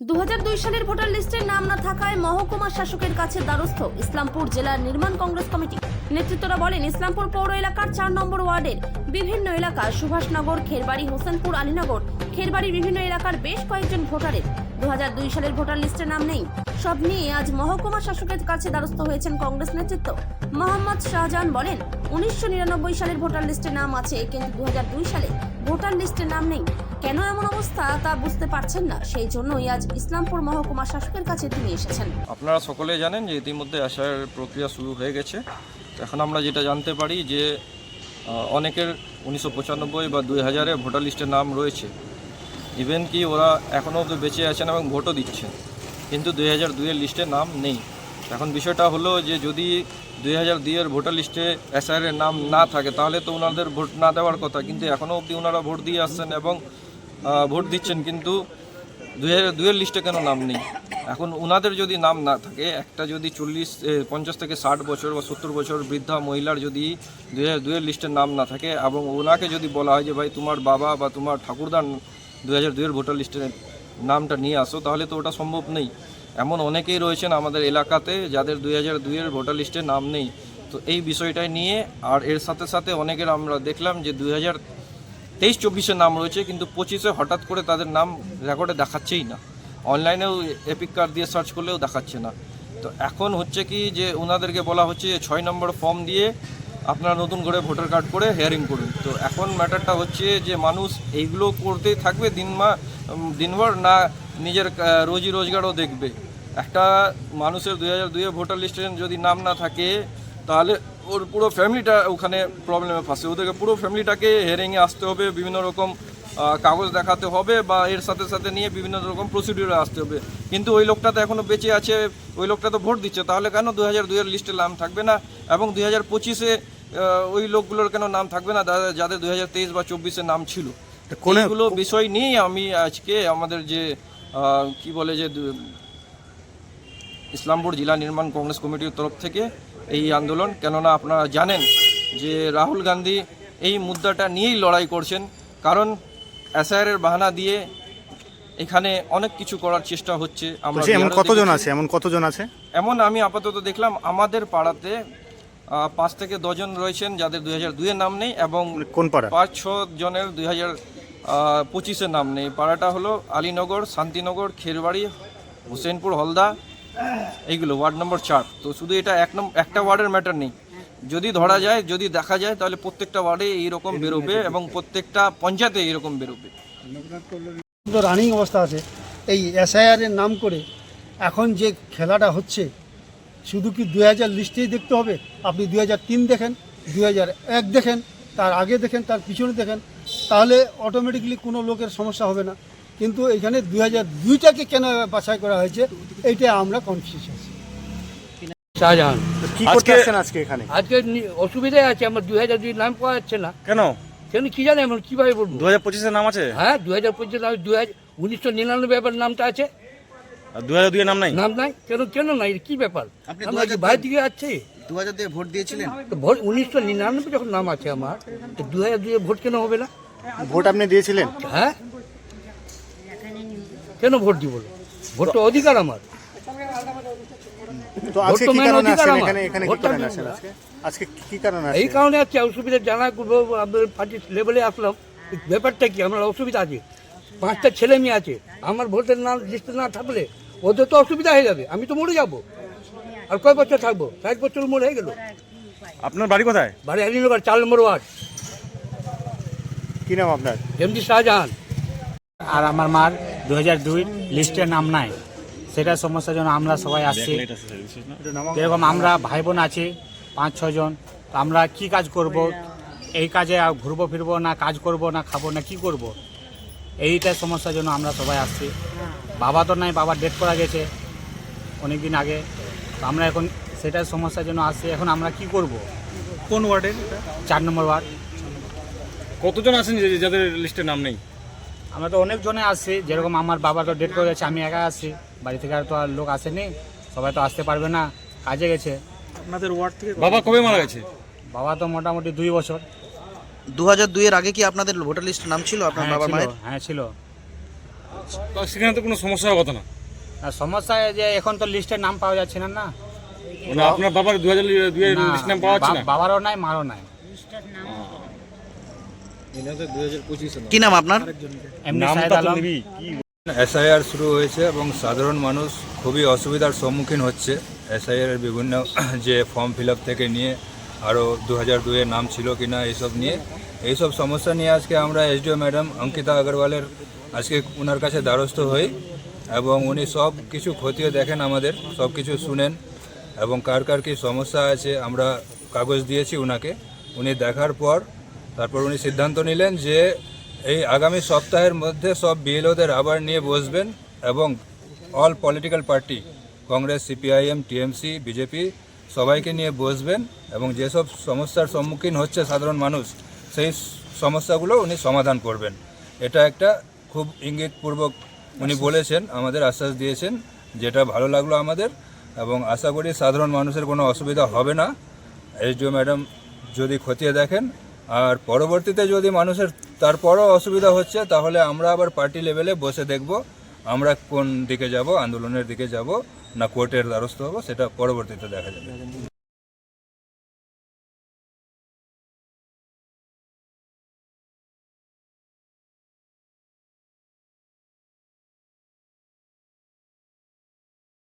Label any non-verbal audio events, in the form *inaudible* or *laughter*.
দু হাজার দুই সালের ভোটার লিস্টে নাম না থাকায় মহকুমা শাসকের কাছে দ্বারস্থ ইসলামপুর জেলার নির্মাণ কংগ্রেস কমিটি। নেতৃত্বরা বলেন, ইসলামপুর পৌর এলাকার চার নম্বর ওয়ার্ডের বিভিন্ন এলাকা সুভাষনগর, খেরবাড়ি, হোসেনপুর, আলীনগর খেরবাড়ির বিভিন্ন এলাকার বেশ কয়েকজন ভোটারের। দু হাজার দুই সালের ভোটার লিস্টে নাম নেই। সব নিয়ে আজ মহকুমা শাসকের কাছে দ্বারস্থ হয়েছেন কংগ্রেস নেতৃত্ব। মোহাম্মদ শাহজাহান বলেন, উনিশশো নিরানব্বই সালের ভোটার লিস্টে নাম আছে, কিন্তু দু হাজার দুই সালে ভোটার লিস্টে নাম নেই। কেন এমন অবস্থা তা বুঝতে পারছেন না। সেই জন্যই আজ ইসলামপুর মহকুমা শাসকের কাছে তিনি এসেছেন। আপনারা সকলে জানেন যে ইতিমধ্যে আসার প্রক্রিয়া শুরু হয়ে গেছে। এখন আমরা যেটা জানতে পারি যে অনেকের উনিশশো পঁচানব্বই বা দুই হাজারে ভোটার লিস্টে নাম রয়েছে। ইভেন কি ওরা এখনও অবধি বেঁচে আছেন এবং ভোটও দিচ্ছেন। কিন্তু দুই হাজার দুইয়ের লিস্টে নাম নেই। এখন বিষয়টা হলো যে যদি দুই হাজার দুইয়ের ভোটার লিস্টে এসআইয়ের নাম না থাকে, তাহলে তো ওনাদের ভোট না দেওয়ার কথা। কিন্তু এখনও অবধি ওনারা ভোট দিয়ে আসছেন এবং ভোট দিচ্ছেন, কিন্তু দুই হাজার দুইয়ের লিস্টে কেন নাম নেই? এখন ওনাদের যদি নাম না থাকে, একটা যদি চল্লিশ পঞ্চাশ থেকে ষাট বছর বা সত্তর বছর বৃদ্ধা মহিলার যদি দুই হাজার দুইয়ের লিস্টের নাম না থাকে, এবং ওনাকে যদি বলা হয় যে, ভাই, তোমার বাবা বা তোমার ঠাকুরদার দুই হাজার দুইয়ের ভোটার লিস্টে নামটা নিয়ে আসো, তাহলে তো ওটা সম্ভব নেই। এমন অনেকেই রয়েছেন আমাদের এলাকাতে যাদের দুই হাজার দুইয়ের ভোটার লিস্টে নাম নেই। তো এই বিষয়টাই নিয়ে আর এর সাথে সাথে অনেকের আমরা দেখলাম যে দুই হাজার তেইশ চব্বিশে নাম রয়েছে, কিন্তু পঁচিশে হঠাৎ করে তাদের নাম রেকর্ডে দেখাচ্ছেই না। অনলাইনেও এপিক কার্ড দিয়ে সার্চ করলেও দেখাচ্ছে না। তো এখন হচ্ছে কি যে ওনাদেরকে বলা হচ্ছে যে ছয় নম্বর ফর্ম দিয়ে আপনারা নতুন করে ভোটার কার্ড করে হেয়ারিং করুন। তো এখন ম্যাটারটা হচ্ছে যে মানুষ এইগুলো করতেই থাকবে দিনমা দিনভর না নিজের রোজি রোজগারও দেখবে। একটা মানুষের দুই হাজার দুইয়ে ভোটার লিস্টে যদি নাম না থাকে তাহলে ওর পুরো ফ্যামিলিটা ওখানে প্রবলেমে ফাঁসে। ওদেরকে পুরো ফ্যামিলিটাকে হেয়ারিংয়ে আসতে হবে বিভিন্ন রকম কাগজ দেখাতে হবে বা এর সাথে সাথে নিয়ে বিভিন্ন রকম প্রসিডিউরে আসতে হবে। কিন্তু ওই লোকটা তো এখনও বেঁচে আছে ওই লোকটা তো ভোট দিচ্ছে তাহলে কেন দু হাজার দুইয়ের লিস্টে নাম থাকবে না? এবং দুই হাজার পঁচিশে ওই লোকগুলোর কেন নাম থাকবে না যাদের- দুই হাজার তেইশ বা চব্বিশে নাম ছিল? কোনে- এইগুলো বিষয় নিয়ে আমি আজকে আমাদের যে কি বলে যে ইসলামপুর জেলা নির্মাণ কংগ্রেস কমিটির তরফ থেকে এই আন্দোলন কেননা আপনারা জানেন যে রাহুল গান্ধী এই মুদ্রাটা নিয়েই লড়াই করছেন কারণ এসআইআর বাহানা দিয়ে এখানে অনেক কিছু করার চেষ্টা হচ্ছে। আমরা এমন কতজন আছে? এমন কতজন আছে? এমন আমি আপাতত দেখলাম আমাদের পাড়াতে পাঁচ থেকে দশজন রয়েছেন যাদের দুই হাজার দুইয়ের নাম নেই এবং মানে কোন পাড়া? পাঁচ ছ জনের দুই হাজার পঁচিশের নাম নেই। পাড়াটা হলো আলীনগর শান্তিনগর খেরবাড়ি হোসেনপুর হলদা এইগুলো ওয়ার্ড নম্বর চার। তো শুধু এটা এক নম্বর একটা ওয়ার্ডের ম্যাটার নেই। যদি ধরা যায় যদি দেখা যায় তাহলে প্রত্যেকটা ওয়ার্ডে এইরকম বেরোবে এবং প্রত্যেকটা পঞ্চায়েতে এইরকম বেরোবে। রানিং অবস্থা আছে। এই এসআইআর এর নাম করে এখন যে খেলাটা হচ্ছে শুধু কি দু হাজার লিস্টেই দেখতে হবে? আপনি দু হাজার তিন দেখেন দু হাজার এক দেখেন তার আগে দেখেন তার পিছনে দেখেন তাহলে অটোমেটিকলি কোনো লোকের সমস্যা হবে না। কিন্তু এখানে দু হাজার দুইটাকে কেন বাছাই করা হয়েছে এইটা আমরা কনফিউজ আছি। শাহজাহান কি করতে আসছেন আজকে এখানে? আজকে অসুবিধায় আছে আমার দুই হাজার দুই নাম পাওয়া যাচ্ছে না। কেন? কেন কি জানে এমন কীভাবে বলব? দু হাজার পঁচিশের নাম আছে? হ্যাঁ দুই হাজার পঁচিশ দুই হাজার উনিশশো নিরানব্বই ব্যাপার নামটা আছে। আর দু হাজার দুইয়ের নাম নাই? নাম নাই? কেন কেন নাই? কি ব্যাপার? আপনি আমরা কি 2002 দিকে আছে দু হাজার দিয়ে ভোট দিয়েছিলেন? ভোট উনিশশো নিরানব্বই যখন নাম আছে আমার তো দু হাজার দুই ভোট কেন হবে না? ভোট আপনি দিয়েছিলেন? হ্যাঁ? কেন ভোট দিব? ভোট তো অধিকার আমার। তো আজকে কি কারণে আসেন এখানে? এখানে কি কারণে আসেন আজকে? আজকে কি কারণে এই কারণে আছে অসুবিধা জানা করব আমাদের পার্টির লেভেলে আসলাম। ব্যাপারটা কি? আমার অসুবিধা আছে। পাঁচটা ছেলে মেয়ে আছে। আমার ভোটের নাম লিস্টে না থাকলে ওদের তো অসুবিধা হয়ে যাবে। আমি তো মরে যাব। আর কয় বছর থাকব? ষাট বছর মরে হয়ে গেল। আপনার বাড়ি কোথায়? বাড়ি আলিনগর চার নম্বর ওয়ার্ড। কি নাম আপনার? এমডি শাহজাহান আর আমার মার দু হাজার দুই লিস্টে নাম নাই। সেটা সমস্যার জন্য আমরা সবাই আসছি। যেরকম আমরা ভাই বোন আছি পাঁচ ছজন তো আমরা কি কাজ করব? এই কাজে আর ঘুরবো ফিরবো না কাজ করব না খাব না কি করব? এইটা সমস্যার জন্য আমরা সবাই আসছি। বাবা তো নাই বাবা ডেট করা গেছে অনেক দিন আগে। তো আমরা এখন সেটার সমস্যার জন্য আসছি। এখন আমরা কি করব? কোন ওয়ার্ডের চার নম্বর ওয়ার্ড। কতজন আছেন যে- যাদের লিস্টে নাম নেই? আমরা তো অনেক জনে আসছি যেরকম আমার বাবা তো ডেট করে গেছে আমি একা আছি। বাড়ি থেকে আর তো আর লোক আসেনি সবাই তো আসতে পারবে না কাজে গেছে। আপনাদের ওয়ার্ড থেকে বাবা কবে মারা গেছে? বাবা তো মোটামুটি দুই বছর। দু হাজার দুইয়ের আগে কি আপনাদের ভোটার লিস্টে নাম ছিল আপনার হ্যাঁ বাবা ছিল মায়ের? হ্যাঁ ছিল। তো সেখানে তো কোনো সমস্যা হওয়ার কথা না। আর সমস্যা যে এখন তো লিস্টে নাম পাওয়া যাচ্ছে না না। মানে আপনার বাবার দু হাজার দুই না, লিস্ট নাম পাওয়া যাচ্ছে না? বা- বাবারও নাই মারও নাই। কি নাম আপনার? এসআইআর শুরু হয়েছে এবং সাধারণ মানুষ খুবই অসুবিধার সম্মুখীন হচ্ছে। এসআইআর এর বিভিন্ন *clears throat* যে ফর্ম ফিল থেকে নিয়ে আরও দু হাজার দুয়ের নাম ছিল কি না এইসব নিয়ে। এইসব সমস্যা নিয়ে আজকে আমরা এসডিও ম্যাডাম অঙ্কিতা আগরওয়ালের আজকে ওনার কাছে দ্বারস্থ হই এবং উনি সব কিছু খতিয়ে দেখেন আমাদের সব কিছু শুনেন এবং কার কার কী সমস্যা আছে আমরা কাগজ দিয়েছি ওনাকে উনি দেখার পর তারপর উনি সিদ্ধান্ত নিলেন যে এই আগামী সপ্তাহের মধ্যে সব বিএলওদের আবার নিয়ে বসবেন এবং all political party Congress CPIM TMC BJP সবাইকে নিয়ে বসবেন এবং যেসব সমস্যার সম্মুখীন হচ্ছে সাধারণ মানুষ সেই সমস্যাগুলো উনি সমাধান করবেন। এটা একটা খুব ইঙ্গিতপূর্বক উনি বলেছেন আমাদের আশ্বাস দিয়েছেন যেটা ভালো লাগল আমাদের এবং আশা করি সাধারণ মানুষের কোনো অসুবিধা হবে না। এসডিও ম্যাডাম যদি খতিয়ে দেখেন আর পরবর্তীতে যদি মানুষের তারপরও অসুবিধা হচ্ছে, তাহলে আমরা আবার পার্টি লেভেলে বসে দেখব, আমরা কোন দিকে যাব, আন্দোলনের দিকে যাব, না কোর্টের দ্বারস্থ হব, সেটা পরবর্তীতে দেখা যাবে।